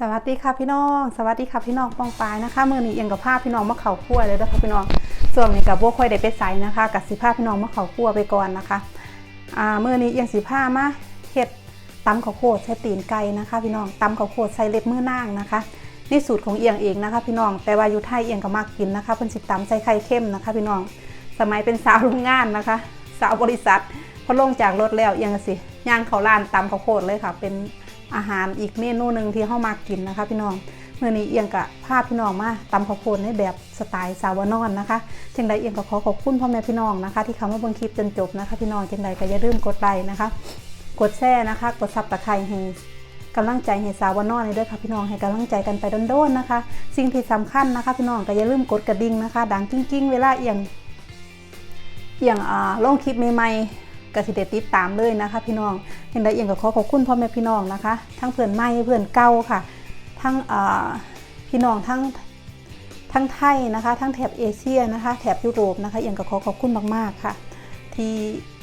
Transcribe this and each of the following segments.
สวัสดีค่ะพี่น้อง สวัสดีค่ะพี่น้องปองปายนะคะมือนี้เอียงกับภาพพี่น้องมะเขาคั่วเลยนะคะพี่น้องส่วนนี้กับโบค่อยได้ไปใส่นะคะกับสีผ้าพี่น้องมะเขาคั่วไปก่อนนะคะอ่ามือนี้เอียงสีผ้ามาเห็ดตำข้าวโพดใส่ตีนไก่นะคะ พี่น้องตำข้าวโพดใส่เล็บมือนางนะคะนี่สูตรของเอียงเองนะคะ พี่น้องแต่ว่าอยู่ไทยเอียงก็มากกินนะคะเพิ่นสิตำใส่ไข่เข้มนะคะ พี่น้องสมัยเป็นสาวโรงงานนะคะ สาวบริษัทพอลงจากรถแล้วเอียงสิย่างเขาร้านตำข้าวโพดเลยค่ะเป็น อาหารอีกเมนูหนึ่งที่เข้ามากินนะคะ พี่น้องเมื่อนี้เอียงกะพาพพี่น้องมาตำข้าวโพดในแบบสไตล์สาวนอนนะคะจังใดเอียงก็ขอขอบคุณพ่อแม่พี่น้องนะคะ ที่เข้ามาเบิ่งคลิปจนจบนะคะ พี่น้องจังใดก็อย่าลืมกดไลค์นะคะ กดแชร์นะคะ กดซับตะไคร้ให้กำลังใจให้สาวนอนเลยด้วยค่ะพี่น้องให้กำลังใจกันไปโดนๆนะคะ สิ่งที่สำคัญนะคะ พี่น้องก็อย่าลืมกดกระดิ่งนะคะ ดังกิ้งๆ เวลาเอียงเอียงอ่าลงคลิปใหม่ๆ ก็สิเดติดตามเลยนะคะ พี่น้องเห็นได้เอียงก็ขอขอบคุณพ่อแม่พี่น้องนะคะ ทั้งเพื่อนใหม่เพื่อนเก่าค่ะ ทั้งพี่น้องทั้งทั้งไทยนะคะ ทั้งแถบเอเชียนะคะ แถบยุโรปนะคะเอียงก็ขอขอบคุณมากๆค่ะ ที่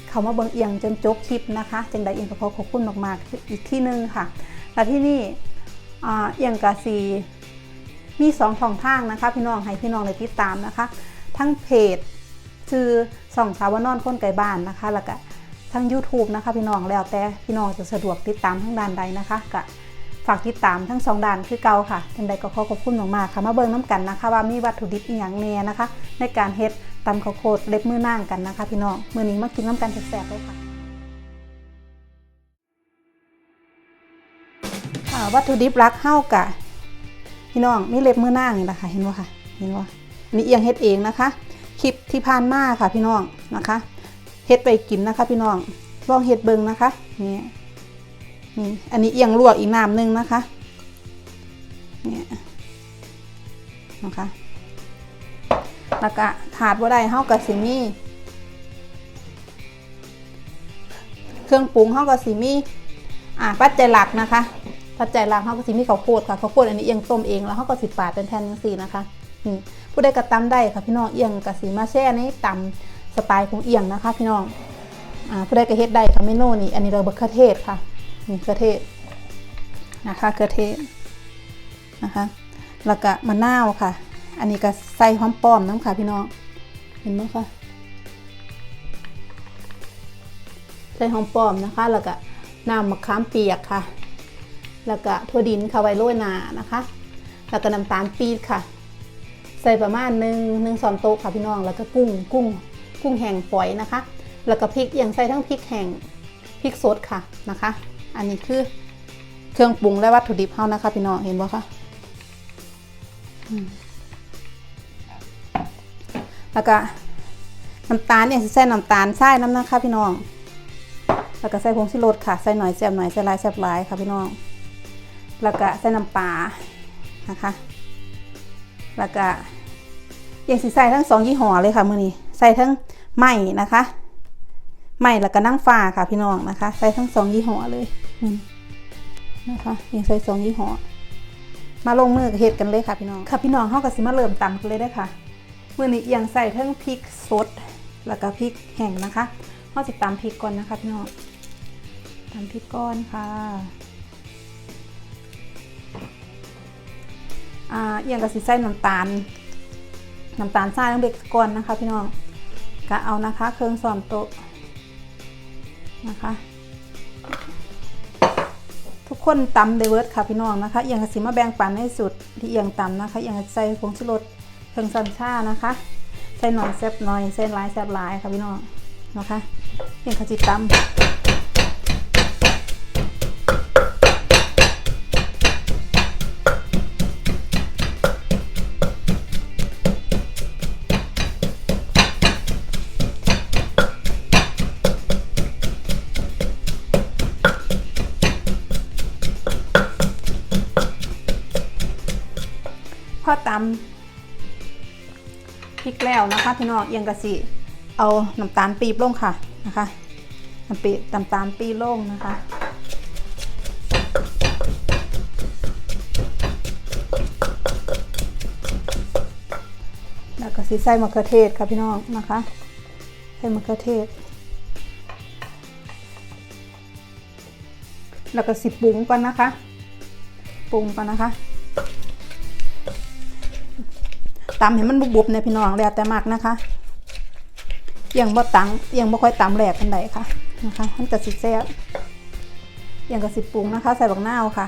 เขามาเบิ่งเอียงจนจบคลิปนะคะจังใดเอียงก็ขอขอบคุณมากๆอีกที่หนึ่งค่ะ และที่นี่เอียงกาซีมีสองช่องทางนะคะ พี่น้องให้พี่น้องได้ติดตามนะคะ ทั้งเพจชื่อส่องสาวนอนคนไก่บ้านนะคะ แล้วก็ ทั้ง YouTube นะคะพี่น้องแล้วแต่พี่น้องจะสะดวกติดตามทั้งด้านใดนะคะก็ฝากติดตามทั้งสองด้านคือเก่าค่ะทังใดก็ขอขอบคุณมากๆค่ะ มาเบิ่งน้ำกันนะคะ ว่ามีวัตถุดิบอีหยังแน่นะคะ ในการเฮ็ดตำข้าวโพดเล็บมือนางกันนะคะ พี่น้องมื้อนี้มากินน้ำกันแซ่บๆเลยค่ะวัตถุดิบรักเฮากะพี่น้องมีเล็บมือนางนี่แหละค่ะเห็นบ่ค่ะเห็นบ่อันนี้เอียงเฮ็ดเองนะคะ คลิปที่ผ่านมาค่ะพี่น้องนะคะ เฮ็ดไปกินนะคะพี่น้องลองเฮ็ดเบิงนะคะนี่นี่อันนี้เอียงลวกอีกน้ำหนึ่งนะคะนี่นะคะแล้วก็ขาดว่าได้เฮากับสิมีเครื่องปรุงเฮากับสิมีอ่าปัจจัยหลักนะคะปัจจัยหลักเฮาก็สิมีข้าวโพดค่ะข้าวโพดอันนี้เอียงต้มเองแล้วเฮาก็สิปาดเป็นแผ่นจังซี่นะคะนี่ผู้ใดก็ตำได้ค่ะพี่น้องเอียงก็สิมาแช่ในตำ สไตล์ของเอียงนะคะ พี่น้องอ่าผู้ใดก็เฮ็ดได้ค่ะเมนูนี้อันนี้เราบักเขือเทศค่ะนี่เขือเทศนะคะเขือเทศนะคะแล้วก็มะนาวค่ะ อันนี้ก็ใส่หอมป้อมน้ำค่ะพี่น้องเห็นไหมคะใส่หอมป้อมนะคะ แล้วก็น้ำมะขามเปียกค่ะ แล้วก็ถั่วดินค่ะไว้โรยหนานะคะ แล้วก็น้ำตาลปี๊บค่ะ ใส่ประมาณหนึ่งหนึ่งช้อนโต๊ะค่ะพี่น้อง แล้วก็กุ้งกุ้ง กุ้งแห้งฝอยนะคะ แล้วก็พริกอย่างใส่ทั้งพริกแห้งพริกสดค่ะนะคะ อันนี้คือเครื่องปรุงและวัตถุดิบเฮานะคะพี่น้องเห็นบ่คะแล้วก็น้ำตาลเนี่ยสิใส่น้ำตาลทรายน้ำนะคะพี่น้อง แล้วก็ใส่ผงชูรสค่ะ ใส่หน่อยแซ่บหน่อยใส่ลายแซ่บลายค่ะพี่น้อง แล้วก็ใส่น้ำปลานะคะ แล้วก็ยังสิใส่ทั้งสองยี่ห้อเลยค่ะมือนี้ ใส่ทั้ง ไหมนะคะไหมแล้วก็นั่งฟ้าค่ะพี่น้องนะคะ ใส่ทั้งสองยี่ห้อเลยนะคะยังใส่สองยี่ห้อมาลงมือเห็ดกันเลยค่ะพี่น้องค่ะพี่น้องเขาก็สิมาเริ่มตำกันเลยได้ค่ะมือนี้ยังใส่ทั้งพริกสดแล้วก็พริกแห้งนะคะเขาสิตำพริกก่อนนะคะพี่น้องตำพริกก้อนค่ะอ่าเอียงกับสีใส่น้ำตาลน้ำตาลทรายต้องเด็กก่อนนะคะพี่น้อง ก็เอานะคะ เครื่องซอมโต๊ะนะคะ ทุกคนตำเดเวิร์ดค่ะพี่น้องนะคะเอียงกระสีมาแบ่งปันให้สุดที่เอียงตำนะคะเอียงใส่ผงชูรสเครื่องซันชานะคะ ใส่หน่อยแซบหน่อยใส่หลายแซบหลายค่ะพี่น้องนะคะเอียงกับจีตำ พอตำพริกแล้วนะคะพี่น้องเอียงกะสิเอาน้ำตาลปีบลงค่ะนะคะน้ำปีน้ำตาลปีบลงนะคะแล้วก็สิใส่มะเขือเทศค่ะพี่น้องนะคะใส่มะเขือเทศ แล้วก็สิปรุงก่อนนะคะ ปรุงก่อนนะคะ ตำให้มันบุบๆเนี่ยพี่น้องแล้วแต่มากนะคะยังบ่ตังยังบ่ค่อยตำแหลกกันไดค่ะนะคะมันจะสิแซ่บยังก็สิปรุงนะคะ ใส่บักนาวค่ะ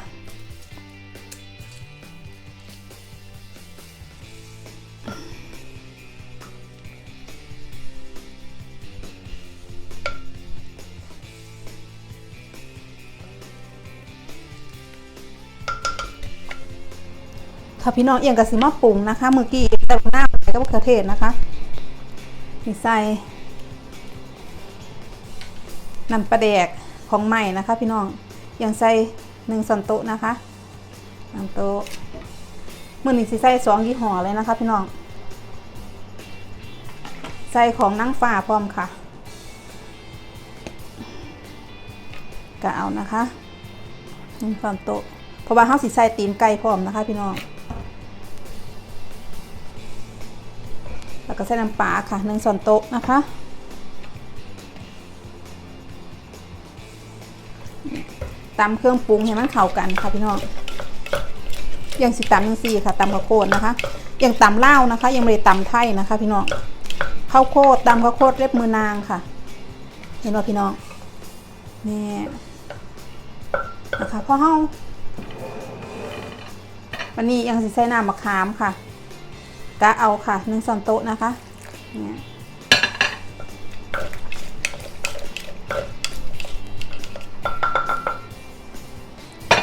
ค่ะพี่น้องเอียงกับสิมาปรุงนะคะเมื่อกี้ใส่บักนาใส่กับมะเขือเทศนะคะนี่ใส่น้ำปลาแดกของใหม่นะคะ พี่น้องอยังใส่หนึ่งส่วนโต๊ะนะคะหนึ่งโต๊ะมื่อนี้สิใส่สองยี่ห้อเลยนะคะ พี่น้องใส่ของนั่งฟ้าพร้อมค่ะก็เอานะคะหนึ่งส่วนโต๊ะเพราะว่าเขาสิใส่ตีนไก่พร้อมนะคะ พี่น้อง แล้วก็ใส่น้ำปลาค่ะหนึ่งส่วนโต๊ะนะคะตำเครื่องปรุงให้มันเข้ากันค่ะพี่น้องยังสิตำยังสี่ค่ะตำข้าวโพดนะคะยังตำเล่านะคะ ยังไม่ได้ตำไทยนะคะ พี่น้องข้าวโพดตำข้าวโพดเล็บมือนางค่ะ เห็นว่าพี่น้องนี่นะคะพอเฮาวันนี้ยังสิใส่น้ำมะขามค่ะ กะเอาค่ะหนึ่งส่วนโต๊ะนะคะเนี่ย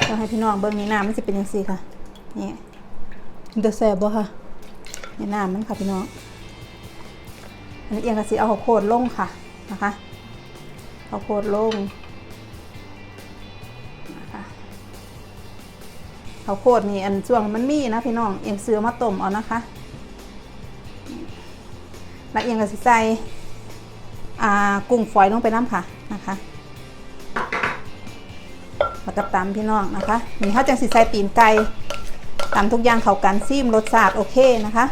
ต้องให้พี่น้องเบิ้งนี่น้ำมันจะเป็นยังสี่ค่ะนี่เดือดแสบบ่ค่ะนี่น้ำมันค่ะพี่น้องอันนี้เอียงกระสีเอาข้าวโพดลงค่ะนะคะข้าวโพดลงนะคะข้าวโพดนี่อันช่วงมันมีนะพี่น้องเอียงเสือมาต้มเอานะคะ แล้วเอียงกับสิใส่อ่ากุ้งฝอยลงไปน้ำค่ะนะคะแล้วก็ตำพี่น้องนะคะนี่เขาจังสิใส่ตีนไก่ตำทุกอย่างเข้ากันซีมรสชาติโอเคนะคะ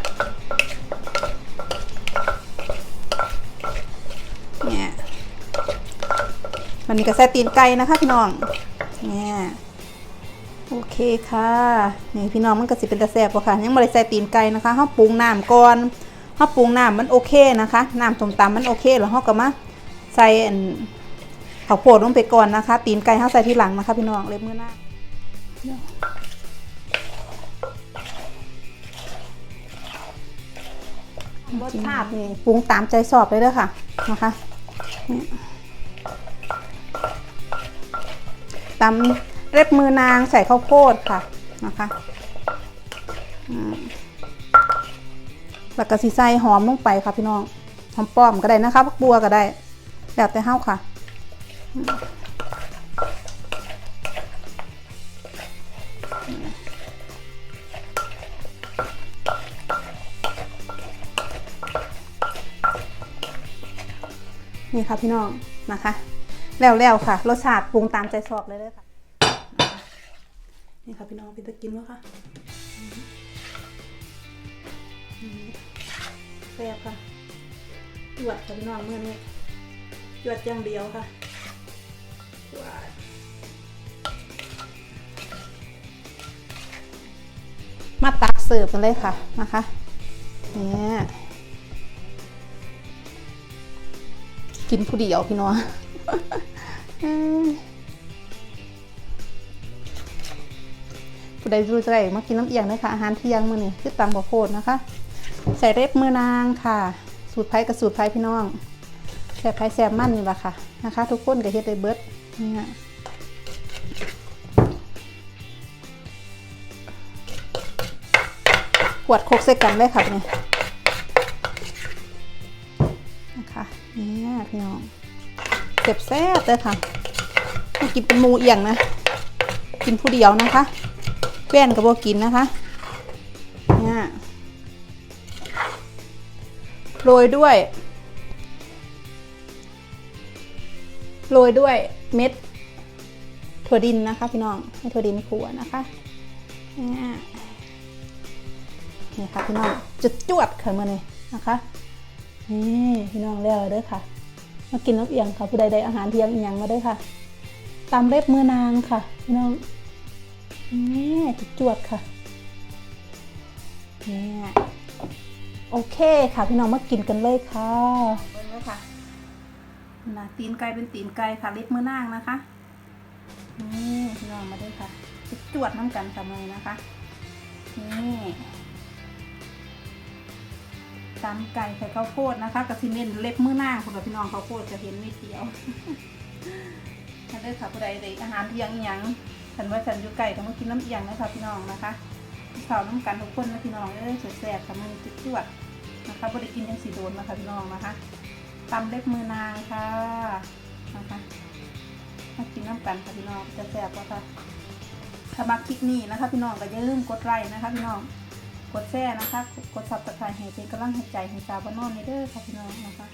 เนี่ยมันนี้ก็ใส่ตีนไก่นะคะพี่น้องเนี่ยโอเคค่ะนี่พี่น้องมันก็สิเป็นตะแซ่บกว่าค่ะยังไม่ได้ใส่ตีนไก่นะคะเขาปรุงน้ำก่อน ถ้าปรุงน้ำมันโอเคนะคะน้ำส้มตำมันโอเคแล้วเราก็มาใส่อันข้าวโพดลงไปก่อนนะคะ ตีนไก่เขาใส่ทีหลังนะคะ พี่น้องเล็บมือหน้ารสชาตินี่ปรุงตามใจสอบเลยเด้อค่ะนะคะตำเล็บมือนางใส่ข้าวโพดค่ะนะคะอืม แล้วก็สีใส่หอมลงไปค่ะพี่น้องหอมป้อมก็ได้นะคะพักบัวก็ได้แล้วแต่เฮาค่ะนี่ค่ะพี่น้องนะคะ แล้วๆค่ะรสชาติปรุงตามใจชอบเลยเลยค่ะ นี่ค่ะพี่น้องพี่ตะกินแล้วค่ะ ซ่บค่ะจวดค่ะพี่น้องเมื่อนี้จวดอย่างเดียวค่ะว้ายมาตักเสิร์ฟกันเลยค่ะนะคะเนี่ยกินผู้เดียวพี่น้องผู้ใดรู้ใจมากินน้ำเอียงเลยค่ะอาหารเที่ยงมื้อนี้คือตำบะโพดนะคะ ใส่เล็บมือนางค่ะ สูตรไผ่กับสูตรไผ่พี่น้องแซ่บไผ่แซ่บมั่นนี่แหละค่ะนะคะ ทุกคนกับเฮ็ดได้เบิดนี่ยขวดโคกใส่กันเลยค่ะเนี่ยนะคะนี่พี่น้องเจ็บแซ่บเลยค่ะกินเป็นมูเอียงนะ กินผู้เดียวนะคะแป้นกับโบกินนะคะ โรยด้วย โรยด้วยเม็ดถั่วดินนะคะพี่น้องให้ถั่วดินขัวนะคะนี่ค่ะพี่น้องจุดจวดค่ะมื่อนี้นะคะนี่พี่น้องแล้วเด้อค่ะ มากินน้ำเอียงค่ะผู้ใดได้อาหารเที่ยงอีหยังมาเด้อค่ะตำเล็บมือนางค่ะพี่น้องนี่จุดจวดค่ะนี่ โอเคค่ะพี่น้องมากินกันเลยค่ะเบิ่งเลยค่ะนะตีนไก่เป็นตีนไก่ค่ะเล็บมือนางนะคะนี่พี่น้องมาด้วยค่ะจจวดน้ำกันกับมือนะคะนี่ตำไก่ใส่ข้าวโพดนะคะกระสิเน้นเล็บมือนางคุณพี่น้องข้าวโพดจะเห็นนิดเดียวถ้าได้ค่ะผู้ใดได้อาหารเที่ยงอิหยังฉันว่าฉันอยู่ไก่ต้องมากินน้ำเอียงนะคะพี่น้องนะคะ ข่าวน้ำกันทุกคนนะพี่น้องเอ้ยแสบๆค่ะมันจุดจวดนะคะบริกินยังสีโดนนะคะพี่น้องนะคะตำเล็บมือนางค่ะนะคะมากินน้ำกันค่ะพี่น้องจะแสบแล้วค่ะถ้ามาคลิปนี้นะคะ พี่น้องก็อย่าลืมกดไลค์นะคะ พี่น้องกดแชร์นะคะ กดซับสไครต์ให้เป็นกำลังใจให้สาวบ้านนอนในเด้อค่ะพี่น้องนะคะ